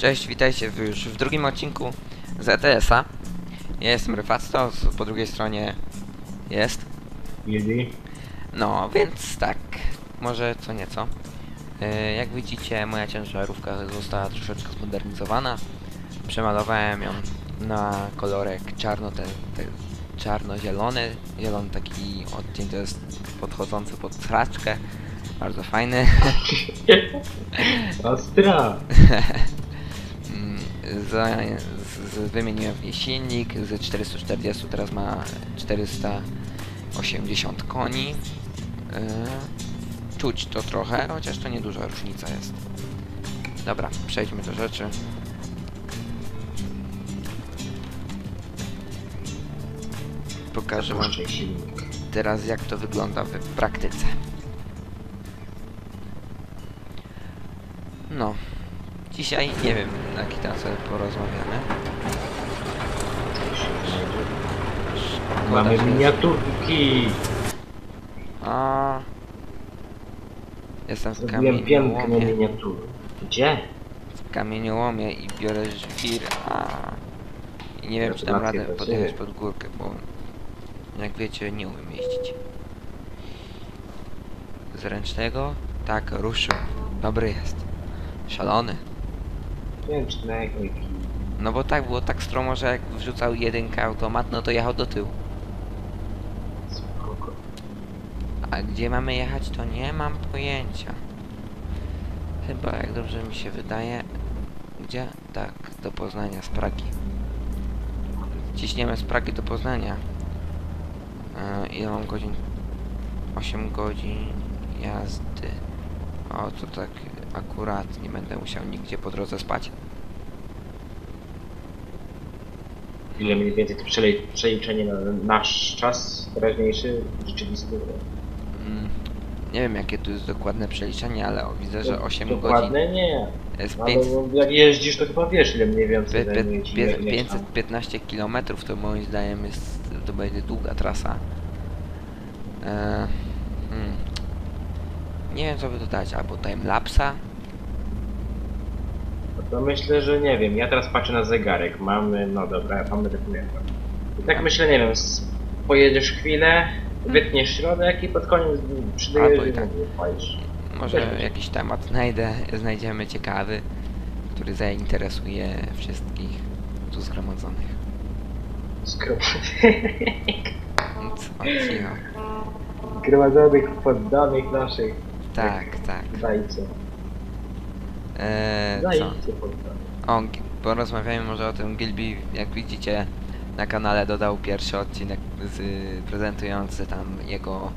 Cześć, witajcie w, już w drugim odcinku z ETS-a. Ja jestem Ryfasto, z- po drugiej stronie jest. Easy. No, więc tak, może co nieco. E, jak widzicie, moja ciężarówka została troszeczkę zmodernizowana. Przemalowałem ją na kolorek czarno, ten, ten czarno-zielony. Zielony taki odcień to jest podchodzący pod straczkę. Bardzo fajny. Ostra. Za, z, z, wymieniłem w niej silnik z 440 teraz ma 480 koni. Yy, czuć to trochę, chociaż to nieduża różnica jest. Dobra, przejdźmy do rzeczy. Pokażę wam teraz jak to wygląda w praktyce. No, dzisiaj nie wiem na jaki tam sobie porozmawiamy. Szkoda, Mamy że- miniaturki. A. Jestem w Zrobiłem piękne kamieniołomie, miniatury. Gdzie? w kamieniołomie i biorę żwir, a... I nie wiem czy dam Gratulacje, radę podjechać pod górkę, bo jak wiecie nie umiem jeździć. Z ręcznego? Tak, ruszył. Dobry jest. Szalony. I No bo tak było tak stromo, że jak wrzucał jedynkę automat, no to jechał do tyłu. spoko. A gdzie mamy jechać, to nie mam pojęcia. Chyba, jak dobrze mi się wydaje, gdzie? Tak, do Poznania z Pragi. Ciśniemy z Pragi do Poznania. E, ile mam godzin? 8 godzin jazdy. O, to tak akurat nie będę musiał nigdzie po drodze spać. Ile mniej więcej to przele- przeliczenie na nasz czas teraźniejszy, rzeczywisty? Mm, nie wiem jakie tu jest dokładne przeliczenie, ale o, widzę, że 8 godzin Dokładne nie. Ale 500 no, jak jeździsz, to chyba wiesz, ile mniej więcej Pie- zajmuje pie- ci pie- jak nie 515 km to moim zdaniem jest, to będzie długa trasa. E, hmm. Nie wiem co by dodać, albo timelapsa. No to myślę, że nie wiem. Ja teraz patrzę na zegarek. Mamy, no dobra, mamy dokument. I tak myślę, nie wiem, s- pojedziesz chwilę, wytniesz środek i pod koniec przydaje Albo i tak. Może Też. jakiś temat znajdę, znajdziemy ciekawy, który zainteresuje wszystkich tu zgromadzonych. Skromny. Co? Cicho. Zgromadzonych poddanych naszych. Tak, tak. Zajce. E, co? O, porozmawiajmy może o tym. Gilby, jak widzicie, na kanale dodał pierwszy odcinek z, prezentujący tam jego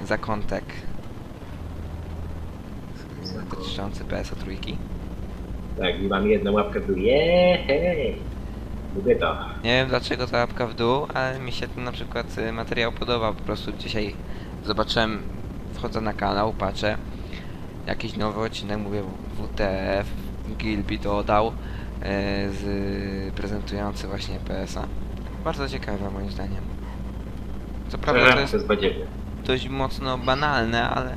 e, zakątek dotyczący PSO trójki. Tak, i mam jedną łapkę w dół. Jeee! Lubię to. Nie wiem dlaczego ta łapka w dół, ale mi się ten na przykład e, materiał podoba. Po prostu dzisiaj zobaczyłem, wchodzę na kanał, patrzę, jakiś nowy odcinek, mówię WTF, Gilby dodał, e, z, prezentujący właśnie PSA. Bardzo ciekawe moim zdaniem. Co prawda to jest dość mocno banalne, ale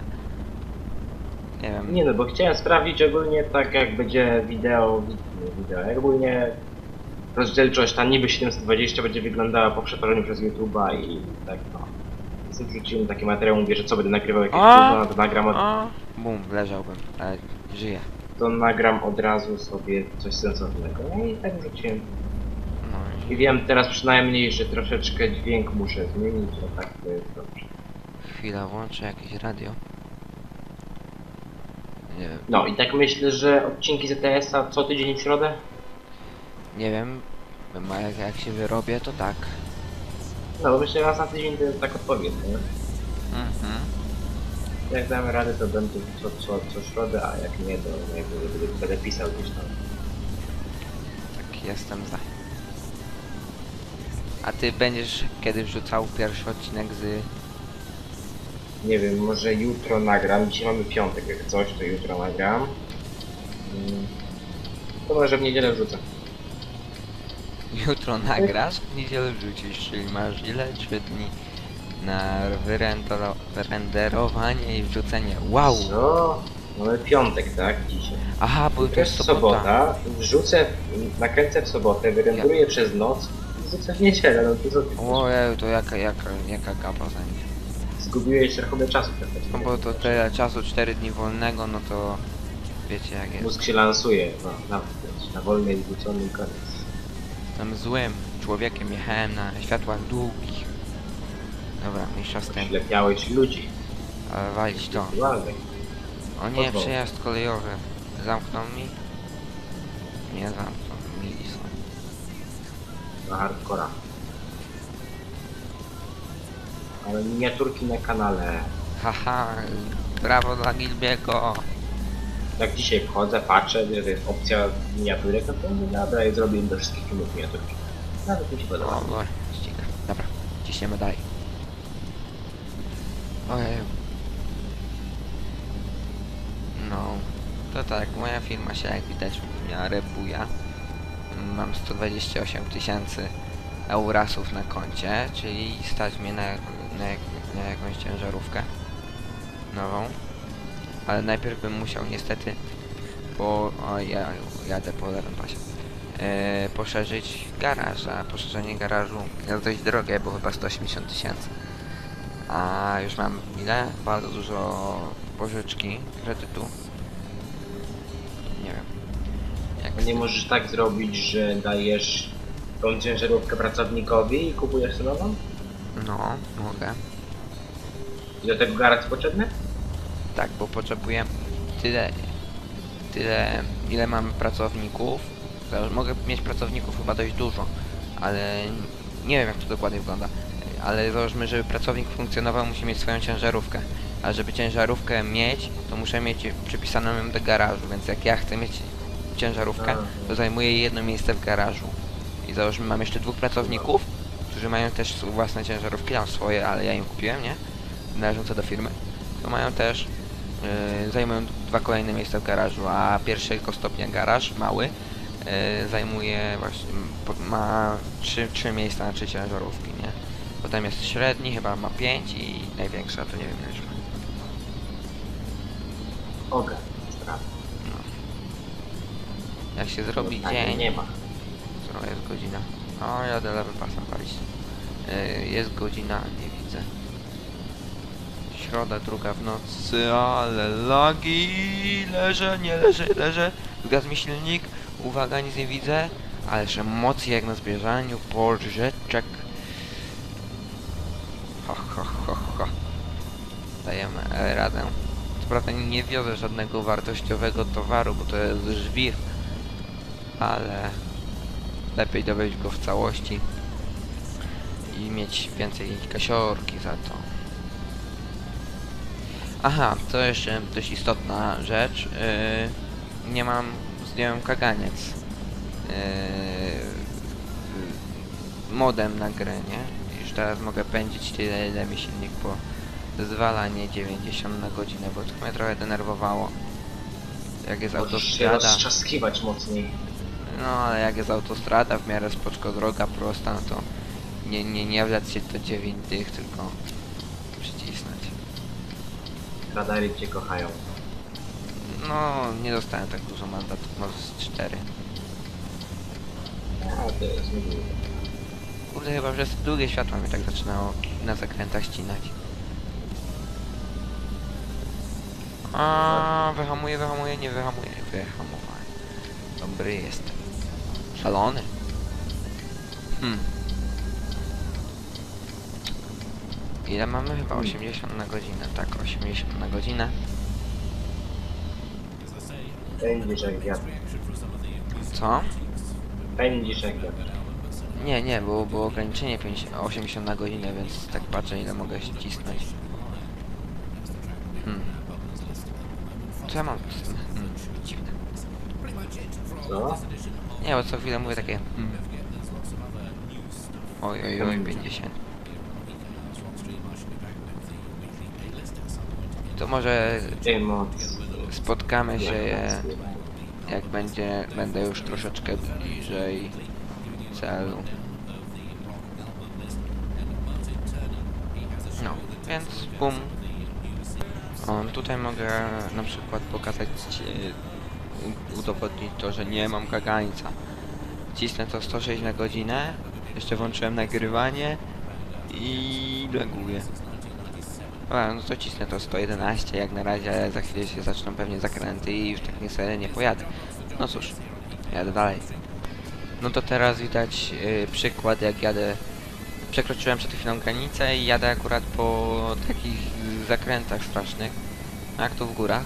nie wiem. Nie no, bo chciałem sprawdzić ogólnie tak jak będzie wideo, wi- wideo, jak ogólnie rozdzielczość ta niby 720 będzie wyglądała po przetworzeniu przez YouTube'a i tak no. Wrzuciłem taki materiał, mówię, że co będę nagrywał jakieś A! gówno, to nagram, od, bum, leżałbym, ale żyję. to nagram od razu sobie coś sensownego. No i tak wrzuciłem. No, I wiem teraz przynajmniej, że troszeczkę dźwięk muszę zmienić, a tak to jest dobrze. chwila, włączę jakieś radio. Nie wiem. No i tak myślę, że odcinki ZTS-a co tydzień w środę? Nie wiem, a jak, jak się wyrobię, to tak. No bo myślę, że raz na tydzień to jest tak odpowiednio. nie? Mhm. Jak damy radę, to będę co, co, co środę, a jak nie, to jakby będę, będę pisał gdzieś tam. Tak, jestem za. A ty będziesz kiedy wrzucał pierwszy odcinek z... Nie wiem, może jutro nagram. Dzisiaj mamy piątek, jak coś, to jutro nagram. Mm. To może w niedzielę wrzucę. Jutro nagrasz, w niedzielę wrzucisz, czyli masz ile? 3 dni na wyrendero- wyrenderowanie i wrzucenie. Wow! Co? Mamy piątek, tak? Dzisiaj. Aha, bo to jest sobota. sobota, wrzucę, nakręcę w sobotę, wyrenduję przez noc i wrzucę w niedzielę, no to co ty? Ojej, to jaka, jaka, jaka kapa za nie. Zgubiłeś trochę czasu. No bo to tyle czasu, 4 dni wolnego, no to wiecie jak jest. Mózg się lansuje, no, na, na wolny i zwrócony koniec. Jestem złym człowiekiem, jechałem na światłach długich. Dobra, mniejsza z tym. Ślepiałeś ludzi. Ale walić to. O nie, przejazd kolejowy. Zamknął mi? Nie zamknął, mili są. Na hardcora. Ale miniaturki na kanale. Haha, brawo dla Gilbiego. Jak dzisiaj wchodzę, patrzę, że jest opcja miniaturek, no to mówię, dobra, i zrobię do wszystkich filmów miniaturki. Nawet mi się podoba. O, o, ścig. Dobra, ciśniemy dalej. Ojej. No, to tak, moja firma się jak widać w miarę buja. Mam 128 tysięcy eurasów na koncie, czyli stać mnie na, na, na jakąś ciężarówkę nową. Ale najpierw bym musiał niestety po... O, ja jadę po lewym pasie. E, poszerzyć garaż, a poszerzenie garażu jest dość drogie, bo chyba 180 tysięcy. A już mam ile? Bardzo dużo pożyczki, kredytu. Nie wiem. Jak z nie tym- możesz tak zrobić, że dajesz tą ciężarówkę pracownikowi i kupujesz sobie nową? No, mogę. I do tego garaż potrzebny? Tak, bo potrzebuję tyle, tyle, ile mam pracowników. Mogę mieć pracowników chyba dość dużo, ale nie wiem jak to dokładnie wygląda. Ale załóżmy, żeby pracownik funkcjonował, musi mieć swoją ciężarówkę. A żeby ciężarówkę mieć, to muszę mieć przypisaną ją do garażu, więc jak ja chcę mieć ciężarówkę, to zajmuje jedno miejsce w garażu. I załóżmy, mam jeszcze dwóch pracowników, którzy mają też własne ciężarówki, tam swoje, ale ja im kupiłem, nie? Należące do firmy. To mają też, yy, zajmują dwa kolejne miejsca w garażu, a pierwszego stopnia garaż, mały, yy, zajmuje właśnie, ma trzy, trzy miejsca na trzy ciężarówki, nie? Potem jest średni, chyba ma pięć i największa, to nie wiem już ma. Oga, sprawa. Jak się zrobi Tak, dzień, Nie ma. Co jest godzina? O, jadę lewym pasem palić. Yy, jest godzina, nie widzę. Środa, druga w nocy, ale lagi, leżę, nie leżę, leżę. Zgasł mi silnik, uwaga, nic nie widzę. Ależ emocje jak na zbierzaniu porzeczek. Ha, ha, ha, ha. Dajemy e, radę. Co prawda nie wiozę żadnego wartościowego towaru, bo to jest żwir. Ale lepiej dowieść go w całości i mieć więcej kasiorki za to. Aha, to jeszcze dość istotna rzecz. Yy, nie mam, zdjąłem kaganiec. Yy, modem na grę, nie? Teraz mogę pędzić tyle, ile mi silnik pozwala, nie 90 na godzinę, bo to mnie trochę denerwowało. Jak jest Możesz się autostrada. roztrzaskiwać mocniej. No, ale jak jest autostrada, w miarę spoczko droga prosta, no to nie, nie, nie wlec się to 9 tych, tylko przycisnąć. Radary cię kochają. No, nie dostałem tak dużo mandatów, może z 4. A, to jest niemiłe. Kurde, chyba przez te długie światła mnie tak zaczynało na zakrętach ścinać. A, wyhamuję, wyhamuję, nie wyhamuję, wyhamowałem. Dobry jestem. Szalony. Hmm. Ile mamy? Chyba 80 na godzinę. Tak, 80 na godzinę. Pędzisz jak wiatr. Co? Pędzisz jak wiatr. Nie, nie, było, było ograniczenie 50, 80 na godzinę, więc tak patrzę ile mogę ścisnąć. Hmm. Co ja mam? Hmm, dziwne. Co? Nie, bo co chwilę mówię takie hmm. Oj, oj, oj, 50. To może spotkamy się jak będzie, będę już troszeczkę bliżej celu. No, więc bum. O, tutaj mogę na przykład pokazać, udowodnić to, że nie mam kagańca. Cisnę to 106 na godzinę, jeszcze włączyłem nagrywanie i leguję. Dobra, no to cisnę to 111 jak na razie, za chwilę się zaczną pewnie zakręty i już tak niestety nie pojadę. No cóż, jadę dalej. No to teraz widać y, przykład jak jadę Przekroczyłem przed chwilą granicę i jadę akurat po takich zakrętach strasznych, jak tu w górach.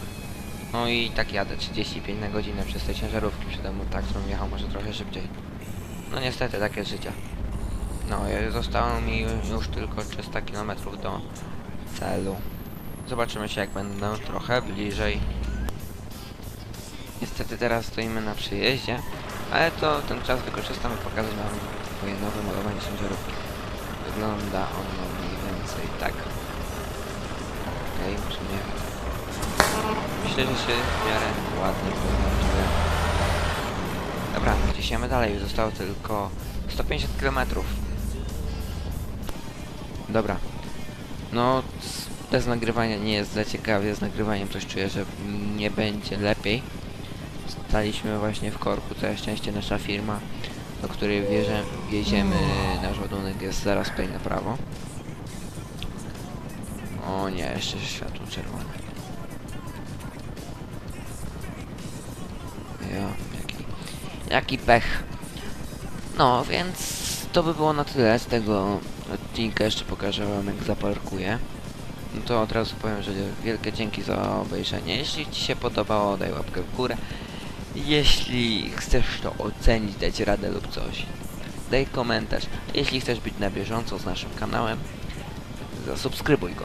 No i tak jadę 35 na godzinę przez te ciężarówki przede mną, tak, którą jechał może trochę szybciej. No niestety, takie życie. No, i zostało mi już tylko 300 km do celu. Zobaczymy się jak będę trochę bliżej. Niestety teraz stoimy na przyjeździe, ale to ten czas wykorzystam i pokażę wam moje nowe malowanie ciężarówki. Wygląda ono mniej więcej tak. Okej, okay, czy nie? Myślę, że się w miarę ładnie prezentuje. Dobra, ciśniemy dalej. Zostało tylko 150 km. Dobra. No, bez nagrywania nie jest za ciekawie. Z nagrywaniem coś czuję, że nie będzie lepiej. Staliśmy właśnie w korku. To szczęście nasza firma do której wieziemy nasz ładunek jest zaraz tutaj na prawo. O nie, jeszcze światło czerwone. Ja, jaki, jaki pech. No, więc to by było na tyle z tego odcinka. Jeszcze pokażę wam jak zaparkuję. No to od razu powiem, że wielkie dzięki za obejrzenie. Jeśli Ci się podobało, daj łapkę w górę. Jeśli chcesz to ocenić, dać radę lub coś, daj komentarz. Jeśli chcesz być na bieżąco z naszym kanałem, zasubskrybuj go.